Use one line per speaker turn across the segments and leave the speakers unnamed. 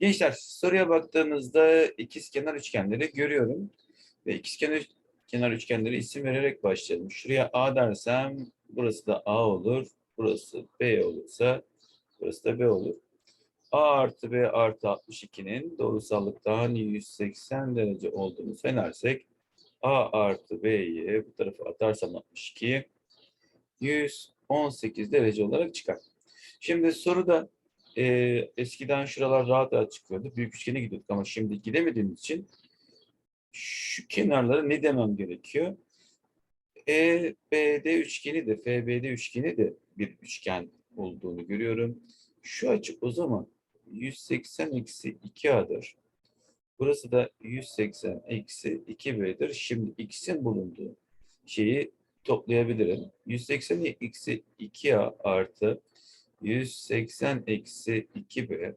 Gençler soruya baktığımızda ikizkenar üçgenleri görüyorum. Ve ikizkenar kenar üçgenleri isim vererek başlayalım. Şuraya A dersem burası da A olur. Burası B olursa burası da B olur. A artı B artı 62'nin doğrusallıktan 180 derece olduğunu söylersek A artı B'yi bu tarafa atarsam 62 118 derece olarak çıkar. Şimdi soruda e, eskiden şuralar rahat rahat çıkıyordu. Büyük üçgene gidiyorduk ama şimdi gidemediğimiz için şu kenarlara ne demem gerekiyor? EBD üçgeni de FBD üçgeni de bir üçgen olduğunu görüyorum. Şu açı o zaman 180 eksi 2A'dır. Burası da 180 eksi 2B'dir. Şimdi X'in bulunduğu şeyi toplayabilirim. 180 eksi 2A artı 180 eksi 2B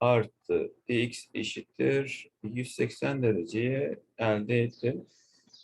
artı x eşittir 180 dereceye elde ettim.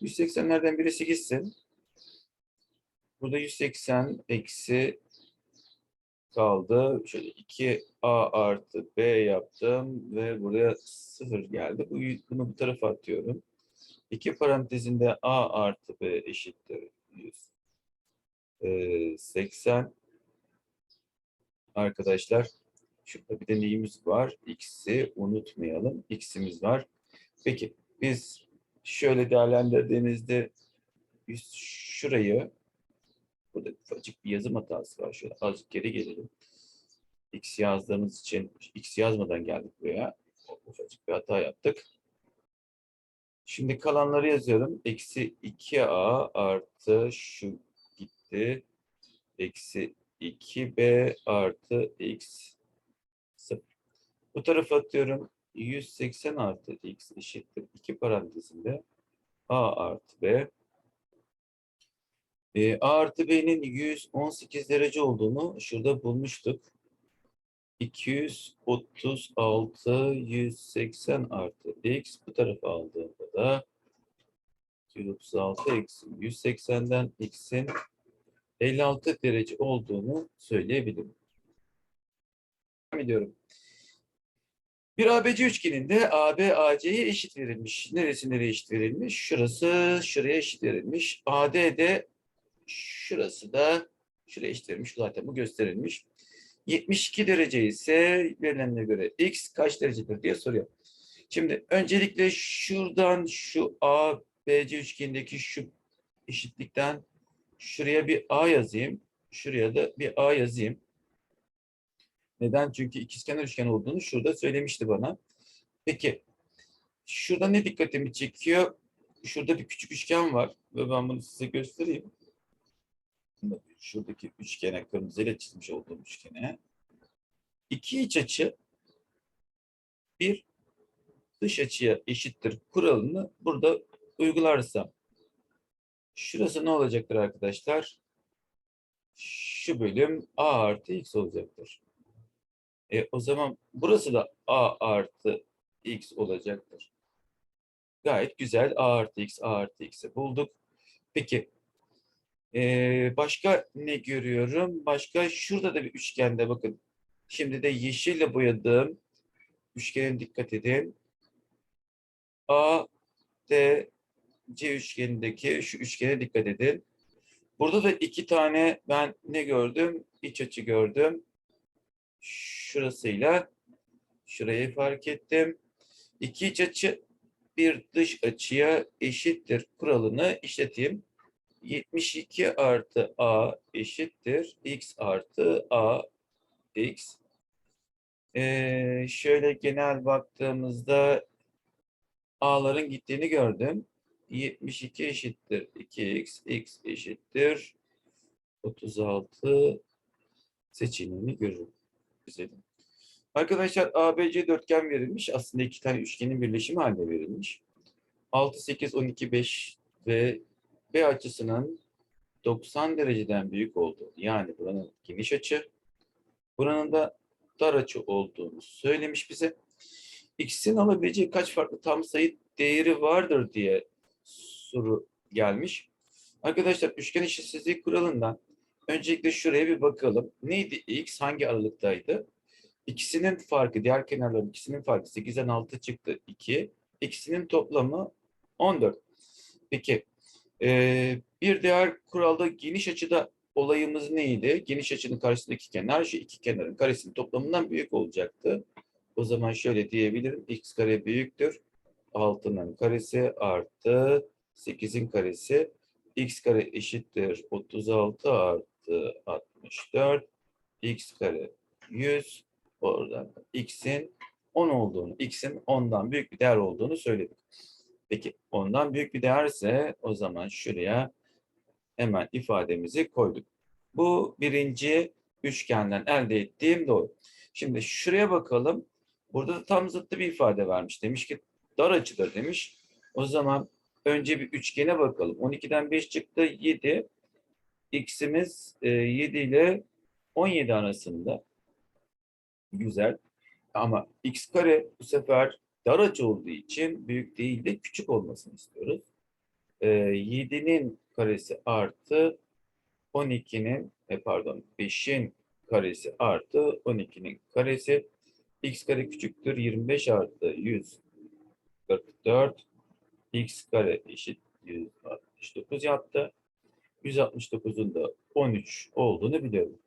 180'lerden birisi gitsin. Burada 180 eksi kaldı. Şöyle 2a artı b yaptım ve buraya 0 geldi. Bu, bunu bu tarafa atıyorum. İki parantezinde a artı b eşittir 180 arkadaşlar. Şurada bir de neyimiz var? X'i unutmayalım. X'imiz var. Peki biz şöyle değerlendirdiğimizde biz şurayı burada ufacık bir yazım hatası var. Şöyle azıcık geri gelelim. X yazdığımız için X yazmadan geldik buraya. Ufacık bir hata yaptık. Şimdi kalanları yazıyorum. Eksi 2A artı şu gitti. Eksi 2B artı X bu tarafa atıyorum. 180 artı x eşittir. iki parantezinde a artı b. E, a artı b'nin 118 derece olduğunu şurada bulmuştuk. 236 180 artı x bu tarafa aldığımda da 236 eksi 180'den x'in 56 derece olduğunu söyleyebilirim. Devam ediyorum. Bir ABC üçgeninde AB AC'ye eşit verilmiş. Neresi nereye eşit verilmiş? Şurası şuraya eşit verilmiş. AD de şurası da şuraya eşit verilmiş. Zaten bu gösterilmiş. 72 derece ise verilenine göre x kaç derecedir diye soruyor. Şimdi öncelikle şuradan şu ABC üçgenindeki şu eşitlikten şuraya bir A yazayım. Şuraya da bir A yazayım. Neden? Çünkü ikizkenar üçgen olduğunu şurada söylemişti bana. Peki şurada ne dikkatimi çekiyor? Şurada bir küçük üçgen var ve ben bunu size göstereyim. Şuradaki üçgene, kırmızıyla çizmiş olduğum üçgene. İki iç açı bir dış açıya eşittir kuralını burada uygularsam şurası ne olacaktır arkadaşlar? Şu bölüm a artı x olacaktır. E, o zaman burası da a artı x olacaktır. Gayet güzel. a artı x, a artı x'i bulduk. Peki e, başka ne görüyorum? Başka şurada da bir üçgende bakın. Şimdi de yeşille boyadığım üçgene dikkat edin. A, D, C üçgenindeki şu üçgene dikkat edin. Burada da iki tane ben ne gördüm? İç açı gördüm şurasıyla şurayı fark ettim. İki iç açı bir dış açıya eşittir kuralını işleteyim. 72 artı a eşittir x artı a x. Ee, şöyle genel baktığımızda a'ların gittiğini gördüm. 72 eşittir 2x, x eşittir 36 seçeneğini görürüm güzelim. Arkadaşlar ABC dörtgen verilmiş. Aslında iki tane üçgenin birleşimi halinde verilmiş. 6, 8, 12, 5 ve B açısının 90 dereceden büyük olduğunu yani buranın geniş açı, buranın da dar açı olduğunu söylemiş bize. X'in alabileceği kaç farklı tam sayı değeri vardır diye soru gelmiş. Arkadaşlar üçgen eşitsizliği kuralından Öncelikle şuraya bir bakalım. Neydi x? Hangi aralıktaydı? İkisinin farkı, diğer kenarların ikisinin farkı 8'den 6 çıktı 2. İkisinin toplamı 14. Peki ee, bir diğer kuralda geniş açıda olayımız neydi? Geniş açının karşısındaki kenar şu iki kenarın karesinin toplamından büyük olacaktı. O zaman şöyle diyebilirim. x kare büyüktür. 6'nın karesi artı 8'in karesi. x kare eşittir 36 artı 64. x kare 100. Oradan x'in 10 olduğunu, x'in 10'dan büyük bir değer olduğunu söyledik. Peki ondan büyük bir değerse o zaman şuraya hemen ifademizi koyduk. Bu birinci üçgenden elde ettiğim doğru. Şimdi şuraya bakalım. Burada da tam zıttı bir ifade vermiş. Demiş ki dar açıdır demiş. O zaman önce bir üçgene bakalım. 12'den 5 çıktı 7. X'imiz e, 7 ile 17 arasında. Güzel. Ama x kare bu sefer dar açı olduğu için büyük değil de küçük olmasını istiyoruz. Ee, 7'nin karesi artı 12'nin e, pardon 5'in karesi artı 12'nin karesi x kare küçüktür 25 artı 144 x kare eşit 169 yaptı. 169'un da 13 olduğunu biliyorum.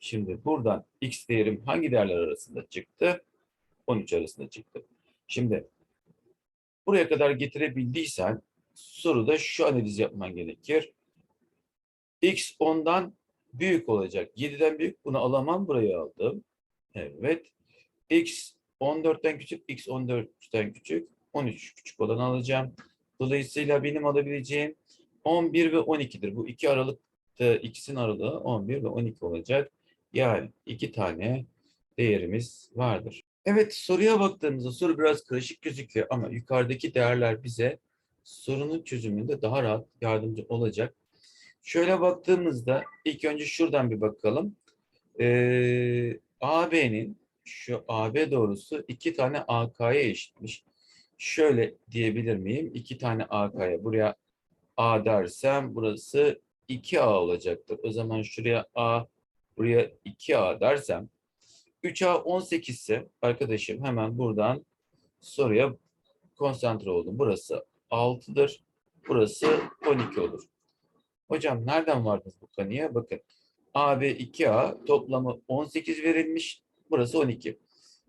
Şimdi buradan x değerim hangi değerler arasında çıktı? 13 arasında çıktı. Şimdi buraya kadar getirebildiysen soruda şu analiz yapman gerekir. X 10'dan büyük olacak. 7'den büyük bunu alamam buraya aldım. Evet. X 14'ten küçük, X 14'ten küçük. 13 küçük olanı alacağım. Dolayısıyla benim alabileceğim 11 ve 12'dir. Bu iki aralıkta ikisinin aralığı 11 ve 12 olacak. Yani iki tane değerimiz vardır. Evet soruya baktığımızda soru biraz karışık gözüküyor ama yukarıdaki değerler bize sorunun çözümünde daha rahat yardımcı olacak. Şöyle baktığımızda ilk önce şuradan bir bakalım. Ee, AB'nin şu AB doğrusu iki tane AK'ya eşitmiş. Şöyle diyebilir miyim? İki tane AK'ya buraya A dersem burası 2A olacaktır. O zaman şuraya A, buraya 2A dersem 3A 18 ise arkadaşım hemen buradan soruya konsantre oldum. Burası 6'dır. Burası 12 olur. Hocam nereden vardınız bu kanıya? Bakın AB 2A toplamı 18 verilmiş. Burası 12.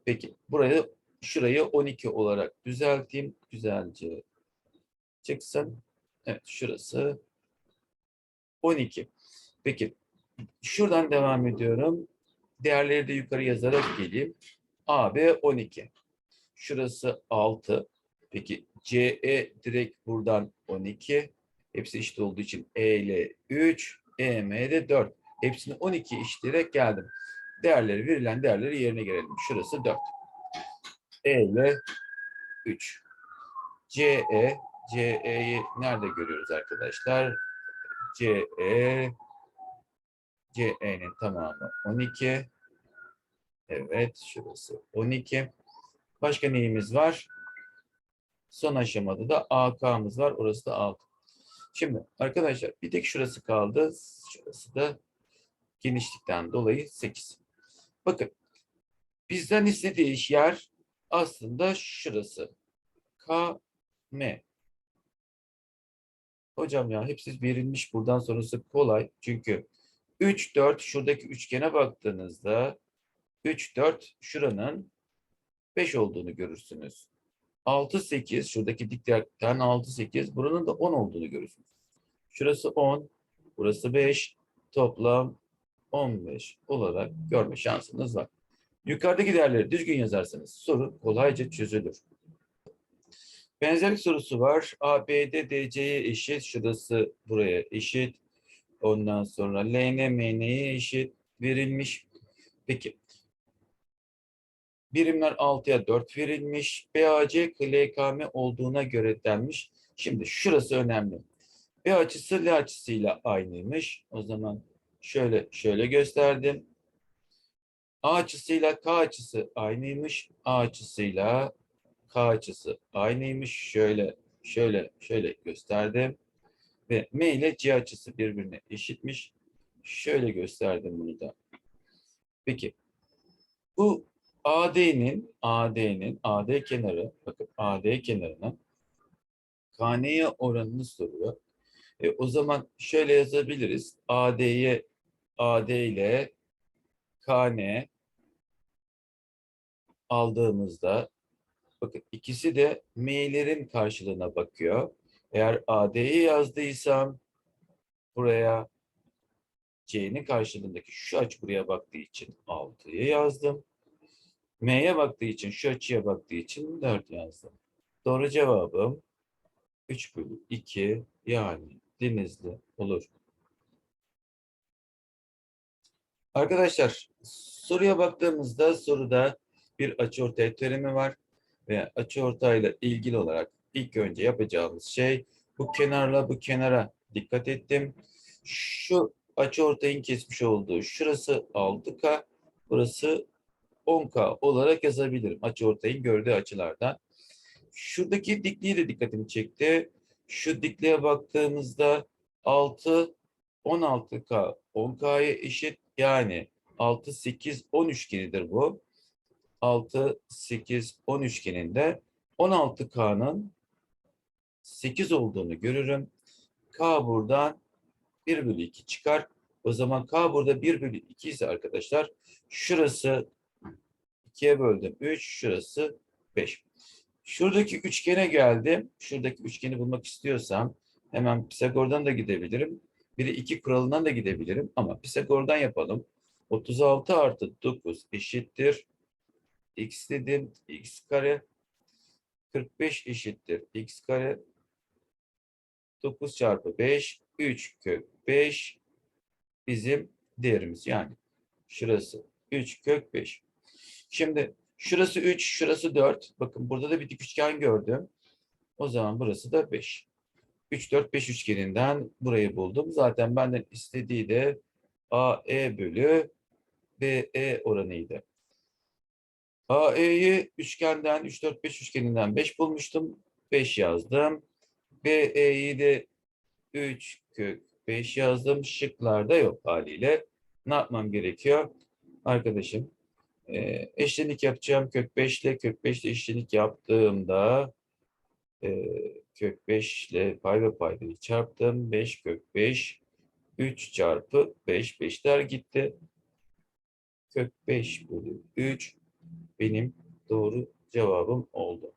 Peki burayı şurayı 12 olarak düzelteyim. Güzelce çıksın. Evet şurası 12. Peki şuradan devam ediyorum. Değerleri de yukarı yazarak geleyim. AB 12. Şurası 6. Peki CE direkt buradan 12. Hepsi eşit olduğu için E ile 3, EM de 4. Hepsini 12 eşitleyerek geldim. Değerleri verilen değerleri yerine gelelim. Şurası 4. E ile 3. CE, CE'yi nerede görüyoruz arkadaşlar? CE, CE'nin tamamı 12. Evet, şurası 12. Başka neyimiz var? Son aşamada da AK'mız var. Orası da 6. Şimdi arkadaşlar bir tek şurası kaldı. Şurası da genişlikten dolayı 8. Bakın bizden istediği yer aslında şurası. K, M. Hocam ya hepsi verilmiş. Buradan sonrası kolay. Çünkü 3, 4 şuradaki üçgene baktığınızda 3, 4 şuranın 5 olduğunu görürsünüz. 6, 8 şuradaki dikdörtgen 6, 8 buranın da 10 olduğunu görürsünüz. Şurası 10, burası 5, toplam 15 olarak görme şansınız var. Yukarıdaki değerleri düzgün yazarsanız soru kolayca çözülür. Benzerlik sorusu var. ABD DC'ye eşit. Şurası buraya eşit. Ondan sonra LN MN'ye eşit verilmiş. Peki. Birimler 6'ya 4 verilmiş. BAC LKM olduğuna göre denmiş. Şimdi şurası önemli. B açısı L açısıyla aynıymış. O zaman şöyle şöyle gösterdim. A açısıyla K açısı aynıymış. A açısıyla K açısı aynıymış. Şöyle şöyle şöyle gösterdim. Ve M ile C açısı birbirine eşitmiş. Şöyle gösterdim bunu da. Peki bu AD'nin AD'nin AD kenarı bakın AD kenarının KN'ye oranını soruyor. E, o zaman şöyle yazabiliriz. AD'ye AD ile KN aldığımızda bakın ikisi de M'lerin karşılığına bakıyor. Eğer AD'yi yazdıysam buraya C'nin karşılığındaki şu açı buraya baktığı için 6'yı yazdım. M'ye baktığı için, şu açıya baktığı için 4 yazdım. Doğru cevabım 3 bölü 2 yani Denizli olur. Arkadaşlar soruya baktığımızda soruda bir açıortay teoremi var ve açıortayla ilgili olarak ilk önce yapacağımız şey bu kenarla bu kenara dikkat ettim. Şu açıortayın kesmiş olduğu şurası 6K, burası 10K olarak yazabilirim açıortayın gördüğü açılardan. Şuradaki dikliği de dikkatimi çekti. Şu dikliğe baktığımızda 6 16K 10K'ya eşit yani 6 8 10 üçgenidir bu. 6 8 10 üçgeninde 16K'nın 8 olduğunu görürüm. K buradan 1 bölü 2 çıkar. O zaman K burada 1 bölü 2 ise arkadaşlar şurası 2'ye böldüm 3, şurası 5. Şuradaki üçgene geldim. Şuradaki üçgeni bulmak istiyorsam hemen Pisagor'dan da gidebilirim. Biri 2 kuralından da gidebilirim ama Pisagor'dan yapalım. 36 artı 9 eşittir. X dedim. X kare. 45 eşittir. X kare. 9 çarpı 5. 3 kök 5 bizim değerimiz. Yani şurası 3 kök 5. Şimdi şurası 3, şurası 4. Bakın burada da bir dik üçgen gördüm. O zaman burası da 5. 3, 4, 5 üçgeninden burayı buldum. Zaten benden istediği de AE bölü BE oranıydı. AE'yi üçgenden 3, 4, 5 üçgeninden 5 bulmuştum. 5 yazdım. BE'yi de 3 kök 5 yazdım. Şıklarda yok haliyle. Ne yapmam gerekiyor? Arkadaşım e, eşlenik yapacağım. Kök 5 ile kök 5 ile eşlenik yaptığımda e, kök 5 ile pay ve paydayı çarptım. 5 kök 5 3 çarpı 5 5'ler gitti. Kök 5 bölü 3 benim doğru cevabım oldu.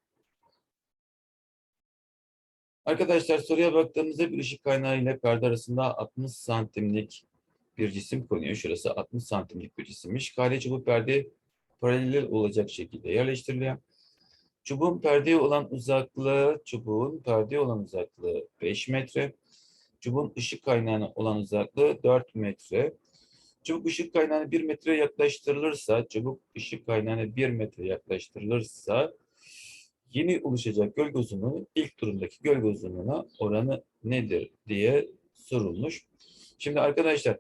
Arkadaşlar soruya baktığımızda bir ışık kaynağı ile perde arasında 60 santimlik bir cisim konuyor. Şurası 60 santimlik bir cisimmiş. Kale çubuk perde paralel olacak şekilde yerleştiriliyor. Çubuğun perdeye olan uzaklığı, çubuğun perdeye olan uzaklığı 5 metre. Çubuğun ışık kaynağına olan uzaklığı 4 metre. Çubuk ışık kaynağına 1 metre yaklaştırılırsa, çubuk ışık kaynağına 1 metre yaklaştırılırsa yeni oluşacak gölge uzunluğu ilk durumdaki gölge uzunluğuna oranı nedir diye sorulmuş. Şimdi arkadaşlar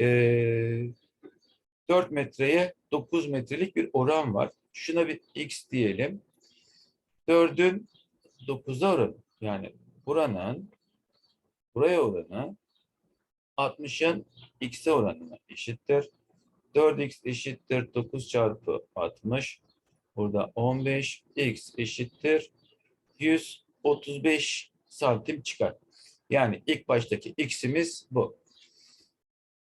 ee, 4 metreye 9 metrelik bir oran var. Şuna bir x diyelim. 4'ün 9'a oranı yani buranın buraya oranı 60'ın x'e oranına eşittir. 4x eşittir 9 çarpı 60. Burada 15 x eşittir 135 santim çıkar. Yani ilk baştaki x'imiz bu.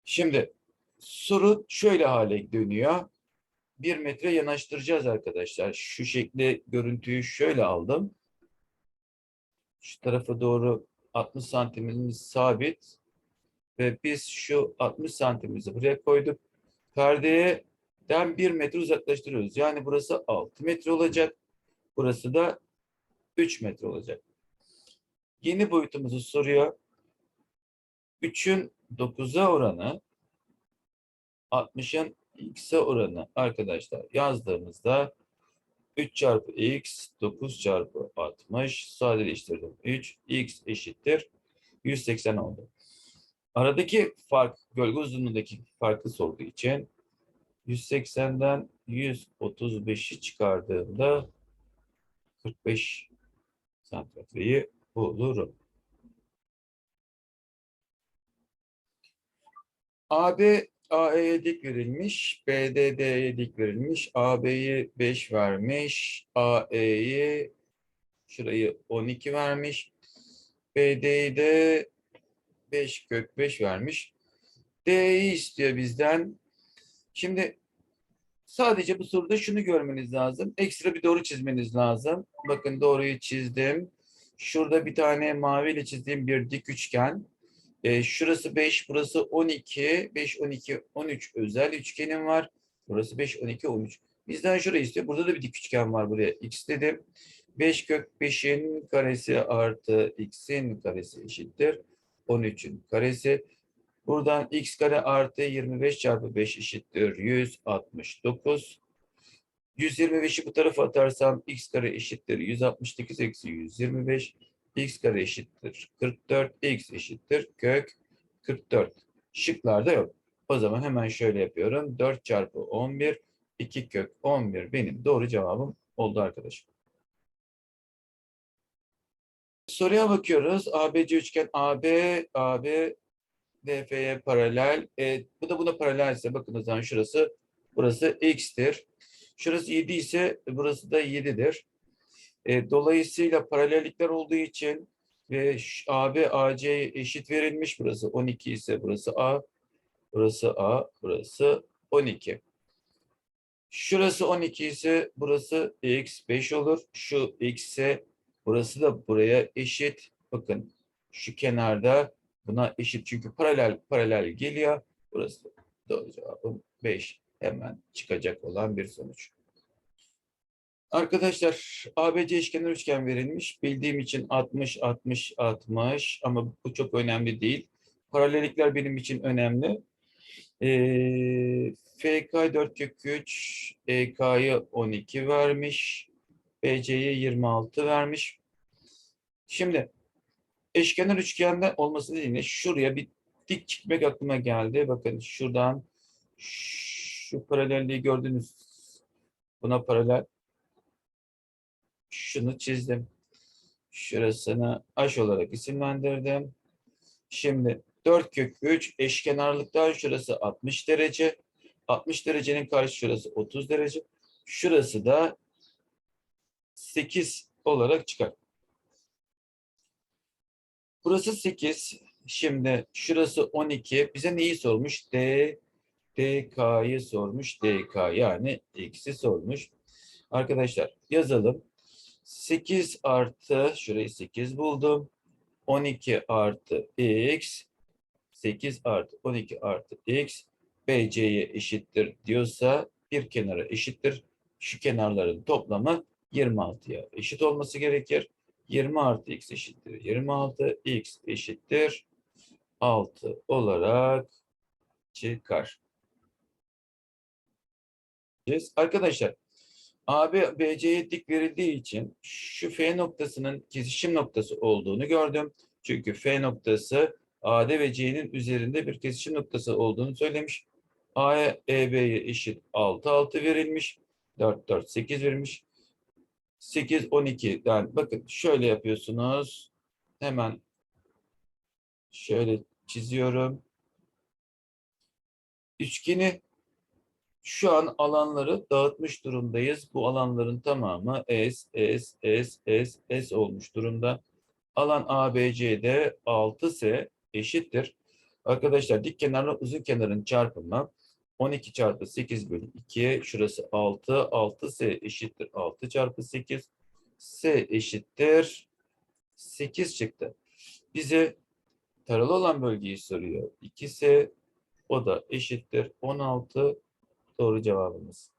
Şimdi soru şöyle hale dönüyor. Bir metre yanaştıracağız arkadaşlar. Şu şekli görüntüyü şöyle aldım. Şu tarafa doğru 60 santimimiz sabit. Ve biz şu 60 santimimizi buraya koyduk. Perdeden bir metre uzaklaştırıyoruz. Yani burası 6 metre olacak. Burası da 3 metre olacak. Yeni boyutumuzu soruyor. 3'ün 9'a oranı 60'ın x'e oranı arkadaşlar yazdığımızda 3 çarpı x 9 çarpı 60 sadeleştirdim. 3 x eşittir 180 oldu. Aradaki fark gölge uzunluğundaki farkı sorduğu için 180'den 135'i çıkardığımda 45 santimetreyi bulurum. AB AE'ye dik verilmiş. BDD'ye dik verilmiş. AB'yi 5 vermiş. AE'yi şurayı 12 vermiş. BD'yi de 5 kök 5 vermiş. D'yi istiyor bizden. Şimdi sadece bu soruda şunu görmeniz lazım. Ekstra bir doğru çizmeniz lazım. Bakın doğruyu çizdim. Şurada bir tane maviyle çizdiğim bir dik üçgen. E, şurası 5, burası 12. 5, 12, 13 özel üçgenim var. Burası 5, 12, 13. Bizden şurayı istiyor. Burada da bir dik üçgen var buraya. X dedim. 5 kök 5'in karesi artı x'in karesi eşittir. 13'ün karesi. Buradan x kare artı 25 çarpı 5 eşittir 169. 125'i bu tarafa atarsam x kare eşittir 168 eksi 125. x kare eşittir 44. x eşittir kök 44. Şıklarda yok. O zaman hemen şöyle yapıyorum. 4 çarpı 11 2 kök 11 benim doğru cevabım oldu arkadaşım. Soruya bakıyoruz. ABC üçgen AB, AB DF'ye paralel. E, bu da buna paralelse bakın o zaman şurası burası x'tir. Şurası 7 ise burası da 7'dir. E, dolayısıyla paralellikler olduğu için ve AB AC'ye eşit verilmiş. Burası 12 ise burası A, burası A, burası 12. Şurası 12 ise burası x 5 olur. Şu x ise burası da buraya eşit. Bakın şu kenarda buna eşit çünkü paralel paralel geliyor. Burası doğru cevabım 5 hemen çıkacak olan bir sonuç. Arkadaşlar ABC eşkenar üçgen verilmiş. Bildiğim için 60 60 60 ama bu çok önemli değil. Paralellikler benim için önemli. Ee, FK 4 kök 3, EK'yı 12 vermiş. BC'ye 26 vermiş. Şimdi eşkenar üçgende olması nedeniyle şuraya bir dik çıkmak aklıma geldi. Bakın şuradan şu paralelliği gördünüz. Buna paralel. Şunu çizdim. Şurasını H olarak isimlendirdim. Şimdi 4 kök 3 eşkenarlıktan şurası 60 derece. 60 derecenin karşı şurası 30 derece. Şurası da 8 olarak çıkar. Burası 8. Şimdi şurası 12. Bize neyi sormuş? D, DK'yı sormuş. DK yani x'i sormuş. Arkadaşlar yazalım. 8 artı şurayı 8 buldum. 12 artı x 8 artı 12 artı x BC'ye eşittir diyorsa bir kenara eşittir. Şu kenarların toplamı 26'ya eşit olması gerekir. 20 artı x eşittir 26. x eşittir 6 olarak çıkar. Arkadaşlar AB BC'ye dik verildiği için şu F noktasının kesişim noktası olduğunu gördüm. Çünkü F noktası AD ve C'nin üzerinde bir kesişim noktası olduğunu söylemiş. A'ya EB'ye eşit 6 6 verilmiş. 4 4 8 verilmiş. 8 12 yani bakın şöyle yapıyorsunuz. Hemen şöyle çiziyorum. Üçgeni şu an alanları dağıtmış durumdayız. Bu alanların tamamı S, S, S, S, S olmuş durumda. Alan ABC'de 6S eşittir. Arkadaşlar dik kenarla uzun kenarın çarpımı 12 çarpı 8 bölü 2. Şurası 6. 6S eşittir 6 çarpı 8. S eşittir 8 çıktı. Bize taralı olan bölgeyi soruyor. 2S o da eşittir 16 doğru cevabımız.